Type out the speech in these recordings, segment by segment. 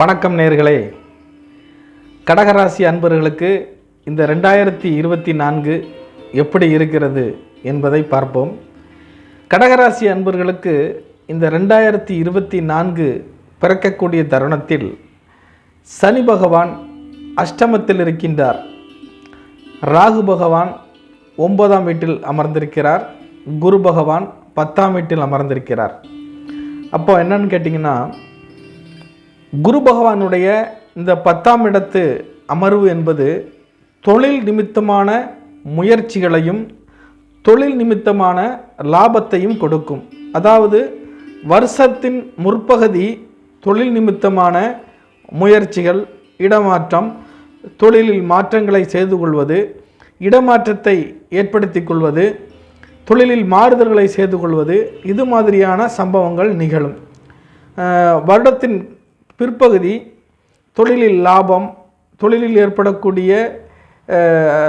வணக்கம் நேர்களே. கடகராசி அன்பர்களுக்கு இந்த ரெண்டாயிரத்தி இருபத்தி நான்கு எப்படி இருக்கிறது என்பதை பார்ப்போம். கடகராசி அன்பர்களுக்கு இந்த ரெண்டாயிரத்தி இருபத்தி நான்கு பிறக்கக்கூடிய தருணத்தில் சனி பகவான் அஷ்டமத்தில் இருக்கின்றார். ராகு பகவான் ஒன்பதாம் வீட்டில் அமர்ந்திருக்கிறார். குரு பகவான் பத்தாம் வீட்டில் அமர்ந்திருக்கிறார். அப்போ என்னன்னு கேட்டிங்கன்னா குரு பகவானுடைய இந்த பத்தாம் இடத்து அமர்வு என்பது தொழில் நிமித்தமான முயற்சிகளையும் தொழில் நிமித்தமான லாபத்தையும் கொடுக்கும். அதாவது வருஷத்தின் முற்பகுதி தொழில் நிமித்தமான முயற்சிகள் இடமாற்றம் தொழிலில் மாற்றங்களை செய்து கொள்வது இடமாற்றத்தை ஏற்படுத்தி கொள்வது தொழிலில் மாறுதல்களை செய்து கொள்வது இது மாதிரியான சம்பவங்கள் நிகழும். வருடத்தின் பிற்பகுதி தொழிலில் லாபம் தொழிலில் ஏற்படக்கூடிய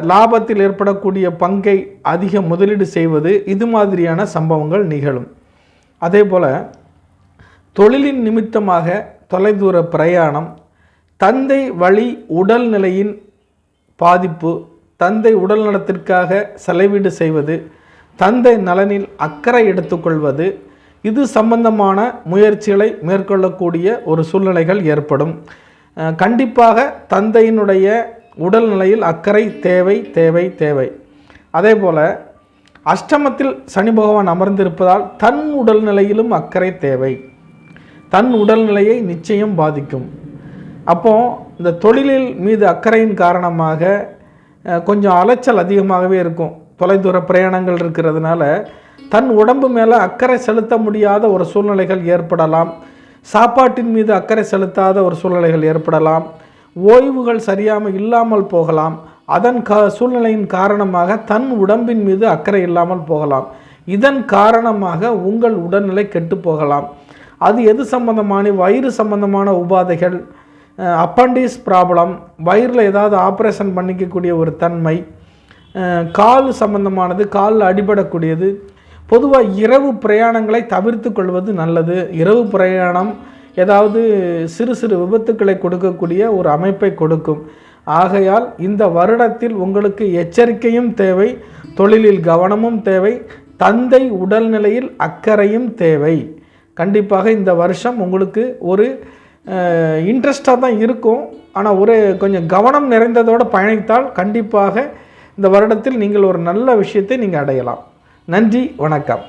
லாபத்தில் ஏற்படக்கூடிய பங்கை அதிக முதலீடு செய்வது இது மாதிரியான சம்பவங்கள் நிகழும். அதே போல் தொழிலின் நிமித்தமாக தொலைதூர பிரயாணம் தந்தை வழி உடல்நிலையின் பாதிப்பு தந்தை உடல் நலத்திற்காக செலவீடு செய்வது தந்தை நலனில் அக்கறை எடுத்துக்கொள்வது இது சம்பந்தமான முயற்சிகளை மேற்கொள்ளக்கூடிய ஒரு சூழ்நிலைகள் ஏற்படும். கண்டிப்பாக தந்தையினுடைய உடல்நிலையில் அக்கறை தேவை தேவை தேவை. அதே போல் அஷ்டமத்தில் சனி பகவான் அமர்ந்திருப்பதால் தன் உடல்நிலையிலும் அக்கறை தேவை. தன் உடல்நிலையை நிச்சயம் பாதிக்கும். அப்போது இந்த தொழிலில் மீது அக்கறையின் காரணமாக கொஞ்சம் அலைச்சல் அதிகமாகவே இருக்கும். தொலைதூர பிரயாணங்கள் இருக்கிறதுனால தன் உடம்பு மேலே அக்கறை செலுத்த முடியாத ஒரு சூழ்நிலைகள் ஏற்படலாம். சாப்பாட்டின் மீது அக்கறை செலுத்தாத ஒரு சூழ்நிலைகள் ஏற்படலாம். ஓய்வுகள் சரியாமல் இல்லாமல் போகலாம். அதன் கா சூழ்நிலையின் காரணமாக தன் உடம்பின் மீது அக்கறை இல்லாமல் போகலாம். இதன் காரணமாக உங்கள் உடல்நிலை கெட்டு போகலாம். அது எது சம்பந்தமான வயிறு சம்பந்தமான உபாதைகள் அப்பண்டிஸ் ப்ராப்ளம் வயிறில் ஏதாவது ஆப்ரேஷன் பண்ணிக்கக்கூடிய ஒரு தன்மை கால் சம்பந்தமானது காலில் அடிபடக்கூடியது. பொதுவாக இரவு பிரயாணங்களை தவிர்த்து கொள்வது நல்லது. இரவு பிரயாணம் ஏதாவது சிறு சிறு விபத்துக்களை கொடுக்கக்கூடிய ஒரு அமைப்பை கொடுக்கும். ஆகையால் இந்த வருடத்தில் உங்களுக்கு எச்சரிக்கையும் தேவை தொழிலில் கவனமும் தேவை தந்தை உடல்நிலையில் அக்கறையும் தேவை. கண்டிப்பாக இந்த வருஷம் உங்களுக்கு ஒரு இன்ட்ரெஸ்டாக தான் இருக்கும். ஆனால் ஒரு கொஞ்சம் கவனம் நிறைந்ததோடு பயணித்தால் கண்டிப்பாக இந்த வருடத்தில் நீங்கள் ஒரு நல்ல விஷயத்தை நீங்கள் அடையலாம். நன்றி வணக்கம்.